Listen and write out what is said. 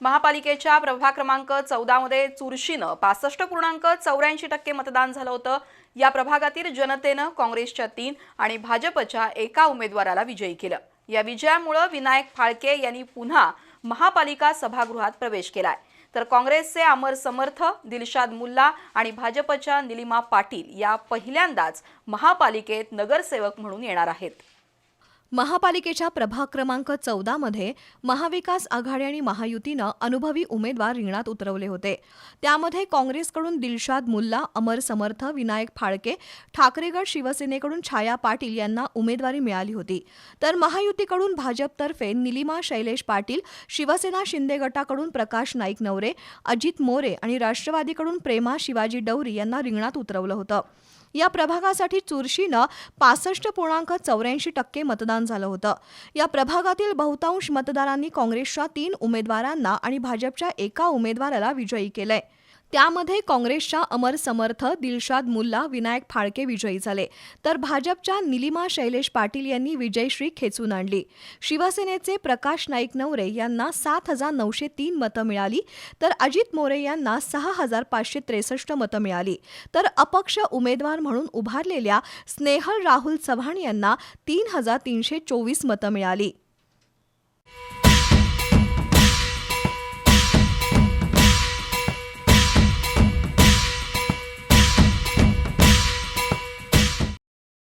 महापालिकेच्या प्रभाग क्रमांक चौदामध्ये चुरशीनं पासष्ट पूर्णांक चौऱ्याऐंशी टक्के मतदान झालं होतं. या प्रभागातील जनतेनं काँग्रेसच्या तीन आणि भाजपच्या एका उमेदवाराला विजयी केलं. या विजयामुळं विनायक फाळके यांनी पुन्हा महापालिका सभागृहात प्रवेश केलाय. तर काँग्रेसचे अमर समर्थ दिलशाद मुल्ला आणि भाजपच्या निलिमा पाटील या पहिल्यांदाच महापालिकेत नगरसेवक म्हणून येणार आहेत. महापालिकेच्या प्रभाग क्रमांक चौदामध्ये महाविकास आघाडी आणि महायुतीनं अनुभवी उमेदवार रिंगणात उतरवले होते. त्यामध्ये काँग्रेसकडून दिलशाद मुल्ला अमर समर्थ विनायक फाळके ठाकरेगड शिवसेनेकडून छाया पाटील यांना उमेदवारी मिळाली होती. तर महायुतीकडून भाजपतर्फे निलिमा शैलेश पाटील शिवसेना शिंदे गटाकडून प्रकाश नाईक नवरे अजित मोरे आणि राष्ट्रवादीकडून प्रेमा शिवाजी डवरी यांना रिंगणात उतरवलं होतं. या प्रभागासाठी चुरशीनं पासष्ट पूर्णांक चौऱ्याऐंशी टक्के मतदान झालं होतं. या प्रभागातील बहुतांश मतदारांनी काँग्रेसच्या तीन उमेदवारांना आणि भाजपच्या एका उमेदवाराला विजयी केलंय. त्यामध्ये काँग्रेसच्या अमर समर्थ दिलशाद मुल्ला विनायक फाळके विजयी झाले. तर भाजपच्या निलिमा शैलेश पाटील यांनी विजयश्री खेचून आणली. शिवसेनेचे प्रकाश नाईक नवरे यांना सात हजार नऊशे तीन मतं मिळाली तर अजित मोरे यांना सहा हजार पाचशे त्रेसष्ट मतं मिळाली. तर अपक्ष उमेदवार म्हणून उभारलेल्या स्नेहल राहुल चव्हाण यांना तीन हजार तीनशे चोवीस मतं मिळाली.